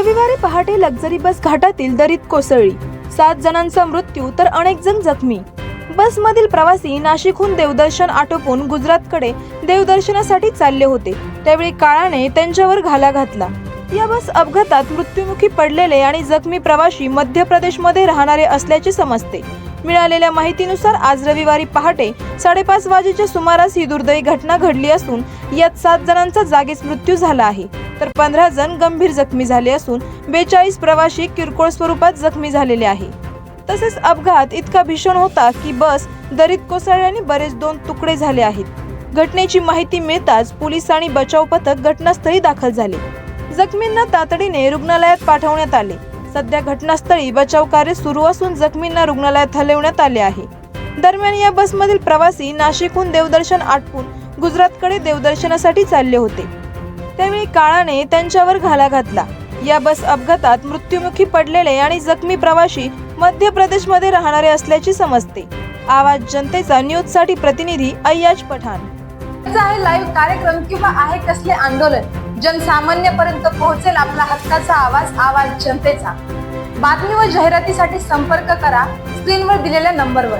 रविवारी पहाटे लक्झरी बस घाटातील दरीत कोसळली. सात जणांचा मृत्यू तर अनेक जण जखमी. बसमधील प्रवासी नाशिकहून देवदर्शन आटोपून गुजरातकडे देवदर्शनासाठी चालले होते. त्यावेळी काळाने त्यांच्यावर घाला घातला. या बस अपघातात मृत्युमुखी पडलेले आणि जखमी प्रवासी मध्य प्रदेशमध्ये राहणारे असल्याचे समजते. मिळालेल्या माहितीनुसार आज रविवारी पहाटे साडेपाच वाजेच्या सुमारास ही दुर्दैवी घटना घडली असून यात सात जणांचा जागीच मृत्यू झाला आहे. तर पंधरा जण गंभीर जखमी झाले असून बेचाळीस प्रवासी किरकोळ स्वरूपात जखमी झालेले आहे. तसेच अपघात इतका भीषण होता की बस दरीत कोसळल्याने बरेच दोन तुकडे झाले आहेत. घटनेची माहिती मिळताच पोलीस आणि बचाव पथक घटनास्थळी दाखल झाले. जखमींना तातडीने रुग्णालयात पाठवण्यात आले. सध्या घटनास्थळी बचाव कार्य सुरू असून जखमींना रुग्णालयात हलवण्यात आले आहे. दरम्यान या बसमधील प्रवासी नाशिकहून देवदर्शन आटपून गुजरातकडे देवदर्शनासाठी चालले होते. त्यावेळी काळाने त्यांच्यावर घाला घातला. या बस अपघातात मृत्युमुखी पडलेले आणि जखमी प्रवासी मध्य प्रदेशमध्ये राहणारे असल्याचे समजते. आवाज जनतेचा न्यूजसाठी प्रतिनिधी अय्याज पठाण. आहे लाईव्ह कार्यक्रम किंवा आहे कसले आंदोलन? जनसामान्यपर्यंत पोहोचेल आपला हक्काचा आवाज आवाज जनतेचा. बातमी व जाहिरातीसाठी संपर्क करा स्क्रीनवर दिलेल्या नंबरवर.